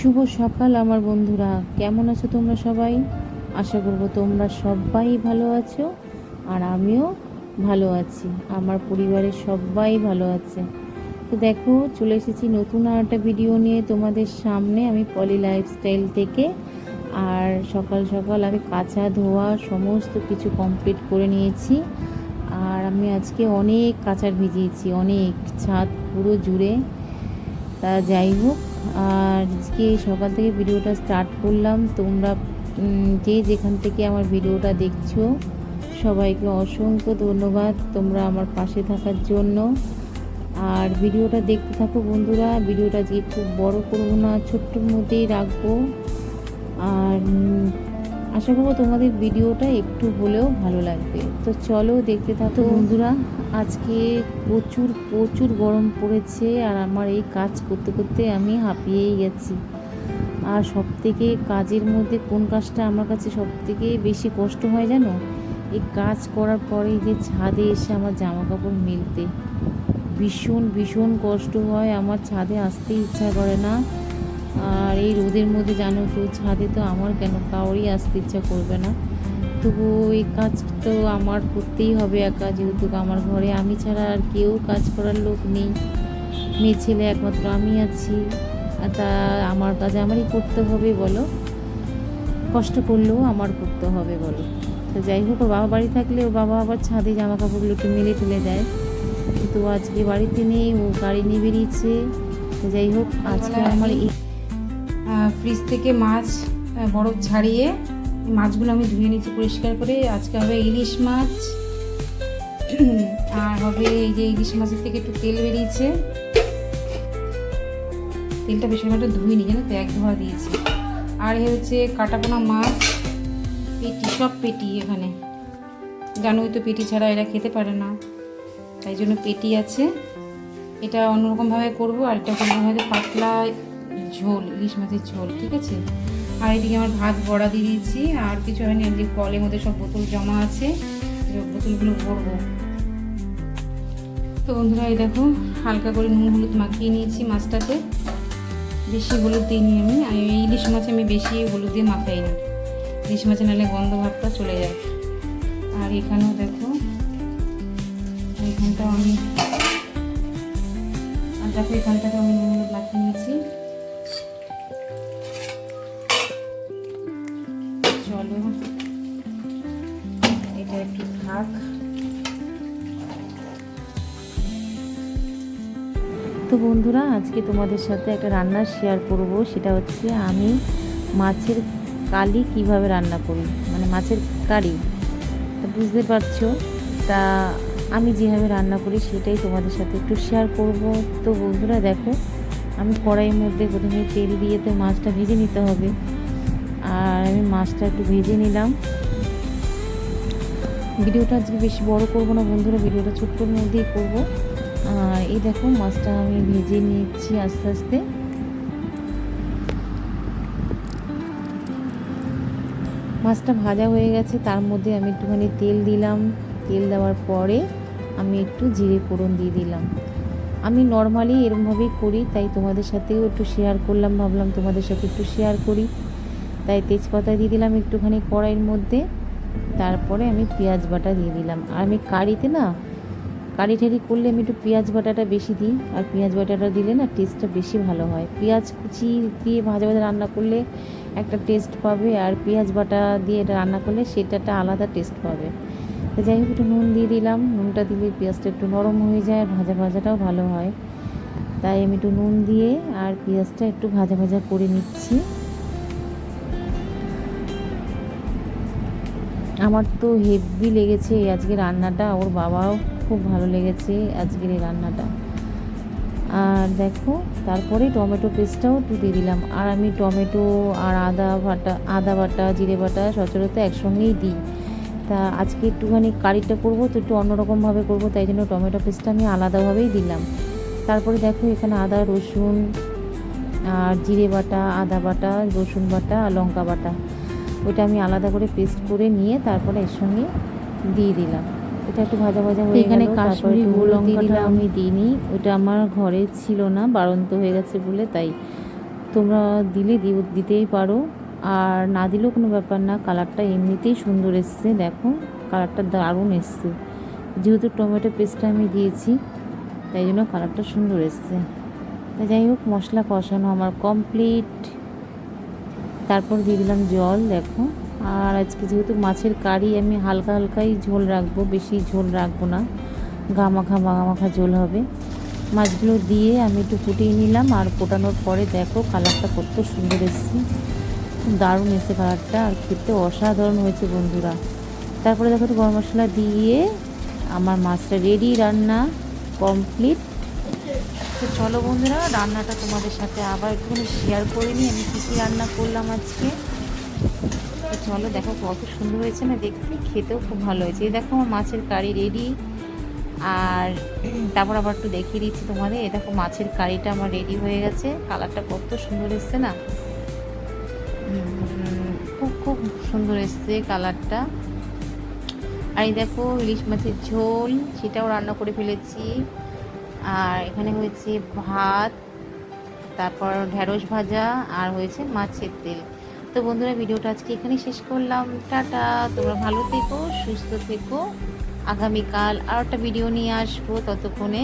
শুভ সকাল আমার বন্ধুরা। কেমন আছো তোমরা সবাই? আশা করব তোমরা সবাই ভালো আছো আর আমিও ভালো আছি। আমার পরিবারের সবাই ভালো আছে। তো দেখো, চলে এসেছি নতুন আর একটা ভিডিও নিয়ে তোমাদের সামনে। আমি পলি লাইফস্টাইল থেকে আর সকাল সকাল আমি কাঁচা ধোয়া সমস্ত কিছু কমপ্লিট করে নিয়েছি। আর আমি আজকে অনেক কাঁচার ভিজিয়েছি, অনেক। ছাদ পুরো জুড়ে। তা যাই হোক আর আজকে সকাল থেকে ভিডিওটা স্টার্ট করলাম। তোমরা যে যেখান থেকে আমার ভিডিওটা দেখছ, সবাইকে অসংখ্য ধন্যবাদ। তোমরা আমার পাশে থাকার জন্য। আর ভিডিওটা দেখতে থাকো বন্ধুরা। ভিডিওটা যে খুব বড় করব না ছোট্টর মধ্যেই রাখব। আর আশা করব তোমাদের ভিডিওটা একটু হলেও ভালো লাগবে। তো চলো দেখতে থাকো বন্ধুরা আজকে প্রচুর প্রচুর গরম পড়েছে আর আমার এই কাজ করতে করতে আমি হাঁপিয়েই গেছি। আর সব থেকে কাজের মধ্যে কোন কাজটা আমার কাছে সব থেকে বেশি কষ্ট হয় জানো? এই কাজ করার পরে যে ছাদে এসে আমার জামা কাপড় মেলতে। ভীষণ ভীষণ কষ্ট হয় আমার ছাদে আসতে ইচ্ছা করে না। আর এই রোদের মধ্যে জানো তো ছাদে তো আমার কেন কাউরই আসতে ইচ্ছা করবে না। তবু এই কাজ তো আমার করতেই হবে একা যেহেতু আমার ঘরে আমি ছাড়া আর কেউ কাজ করার লোক নেই। মেয়ে ছেলে একমাত্র আমি আছি আর তা আমার কাজ আমারই করতে হবে বলো। কষ্ট করলেও আমার করতে হবে বলো। তো যাই হোক ওর বাবা বাড়ি থাকলে ও বাবা আবার ছাদে জামা কাপড়গুলো একটু মেলে ঠেলে দেয়। কিন্তু আজকে বাড়িতে নেই ও গাড়ি নিয়ে বেরিয়েছে। তো যাই হোক আজকে আমার এই ফ্রিজ থেকে মাছ বরফ ছাড়িয়ে মাছগুলো আমি ধুয়ে নিচ্ছি পরিষ্কার করে। আজকে হবে ইলিশ মাছ, আর হবে এই যে ইলিশ মাছের থেকে একটু তেল বেরিয়েছে। তেলটা বেশি একটা ধুইনি, জানো তো, এক ধোয়া দিয়েছি। আর এ হচ্ছে কাটাপোনা মাছ, পেটি, সব পেটি এখানে। জানোই তো পেটি ছাড়া এরা খেতে পারে না। তাই জন্য পেটি আছে। এটা অন্যরকমভাবে করব, আর এটা হয়তো পাতলা ঝোল, ইলিশ মাছের ঝোল, ঠিক আছে? আর এদিকে আমার ভাত বড়া দিয়ে দিয়েছি, আর কিছু হয়নি যে কলের মধ্যে সব বোতল জমা আছে বোতলগুলো ভরবো। তো বন্ধুরা, এই দেখো, হালকা করে নুন হলুদ মাখিয়ে নিয়েছি মাছটাতে বেশি হলুদ দিইনি আমি এই ইলিশ মাছে আমি বেশি হলুদ দিয়ে মাখাই না ইলিশ মাছে নাহলে গন্ধ ভাবটা চলে যায়। আর এখানেও দেখো, এখানটাও আমি, আর দেখো এখানটাতে আমি নুন হলুদ মাখিয়ে নিয়েছি। এটা একটু তো বন্ধুরা, আজকে তোমাদের সাথে একটা রান্না শেয়ার করব। সেটা হচ্ছে আমি মাছের কালি কীভাবে রান্না করি মানে মাছের কারি। তো বুঝতে পারছ? তা আমি যেভাবে রান্না করি, সেটাই তোমাদের সাথে একটু শেয়ার করব। তো বন্ধুরা, দেখো, আমি কড়াইয়ের মধ্যে প্রথমে তেল দিয়ে তো মাছটা ভেজে নিতে হবে। আর আমি মাছটা একটু ভেজে নিলাম। ভিডিওটা আজকে বেশি বড় করব না বন্ধুরা, ভিডিওটা ছোট্টর মধ্যেই করব। এই দেখো, মাছটা আমি ভেজে নিচ্ছি আস্তে আস্তে। মাছটা ভাজা হয়ে গেছে, তার মধ্যে আমি একটুখানি তেল দিলাম। তেল দেওয়ার পরে আমি একটু জিরে ফোড়ন দিয়ে দিলাম। আমি নর্মালি এরমভাবেই করি, তাই তোমাদের সাথেও একটু শেয়ার করলাম, ভাবলাম তোমাদের সাথে একটু শেয়ার করি। তাই তেজপাতা দিয়ে দিলাম একটুখানি কড়াইয়ের মধ্যে। তারপরে আমি পেঁয়াজ বাটা দিয়ে দিলাম। আর আমি কারিতে না, কারি ঠারি করলে আমি একটু পেঁয়াজ বাটাটা বেশি দিই। আর পেঁয়াজ বাটাটা দিলে না টেস্টটা বেশি ভালো হয়। পেঁয়াজ কুচি দিয়ে ভাজা ভাজা রান্না করলে একটা টেস্ট পাবে। আর পেঁয়াজ বাটা দিয়ে এটা রান্না করলে সেটা একটা আলাদা টেস্ট পাবে। তো যাই হোক, একটু নুন দিয়ে দিলাম। নুনটা দিলে পেঁয়াজটা একটু নরম হয়ে যায় আর ভাজা ভাজাটাও ভালো হয়। তাই আমি একটু নুন দিয়ে আর পেঁয়াজটা একটু ভাজা ভাজা করে নিচ্ছি। আমার তো হেভি লেগেছে আজকে রান্নাটা। ওর বাবাও খুব ভালো লেগেছে আজকের এই রান্নাটা। আর দেখো, তারপরে টমেটো পেস্টটাও দিয়ে দিলাম। আর আমি টমেটো আর আদা বাটা আদা বাটা জিরে বাটা সচরাচর একসঙ্গেই দিই। তা আজকে একটুখানি কারিটা করব, তো একটু অন্যরকমভাবে করব, তাই জন্য টমেটো পেস্টটা আমি আলাদাভাবেই দিলাম। তারপরে দেখো, এখানে আদা, রসুন আর জিরে বাটা আদা বাটা রসুন বাটা আর লঙ্কা বাটা ওইটা আমি আলাদা করে পেস্ট করে নিয়ে তারপরে এর সঙ্গে দিয়ে দিলাম। এটা একটু ভাজা ভাজা হয়ে এখানে কাশ্মীরি লঙ্কাটা আমি দিইনি ওইটা আমার ঘরে ছিল না বাড়ন্ত হয়ে গেছে বলে তাই তোমরা দিলে দিতেই পারো। আর না দিলেও কোনো ব্যাপার না কালারটা এমনিতেই সুন্দর এসছে দেখো কালারটা দারুণ এসছে। যেহেতু টমেটো পেস্টটা আমি দিয়েছি তাই জন্য কালারটা সুন্দর এসছে। তা যাই হোক মশলা কষানো আমার কমপ্লিট তারপর দিয়ে দিলাম জল, দেখো। আর আজকে যেহেতু মাছের কারি, আমি হালকা হালকাই ঝোল রাখব, বেশি ঝোল রাখব না। গামাখা মাখা ঝোল হবে। মাছগুলো দিয়ে আমি একটু ফুটিয়ে নিলাম, আর ফোটানোর পরে দেখো কালারটা কত সুন্দর এসছে। দারুণ এসে কালারটা, আর খেতে অসাধারণ হয়েছে বন্ধুরা। তারপরে দেখো একটু গরম মশলা দিয়ে আমার মাছটা রেডি রান্না কমপ্লিট তো চলো বন্ধুরা, রান্নাটা তোমাদের সাথে আবার একটুখানি শেয়ার করে নিই। আমি কী কী রান্না করলাম আজকে? তো চলো দেখো কত সুন্দর হয়েছে না দেখতে, খেতেও খুব ভালো হয়েছে। এই দেখো আমার মাছের কারি রেডি আর তারপর আবার একটু দেখিয়ে দিচ্ছি তোমাদের। এই দেখো মাছের কারিটা আমার রেডি হয়ে গেছে। কালারটা কত সুন্দর এসছে না? খুব খুব সুন্দর এসছে কালারটা। আর এই দেখো ইলিশ মাছের ঝোল, সেটাও রান্না করে ফেলেছি। আর এখানে হয়েছে ভাত, তারপর ঢ্যাঁড়স ভাজা, আর হয়েছে মাছের তেল। তো বন্ধুরা, ভিডিওটা আজকে এখানে শেষ করলাম। টাটা, তোমরা ভালো থেকো, সুস্থ থেকো। আগামীকাল আর একটা ভিডিও নিয়ে আসব ততক্ষণে।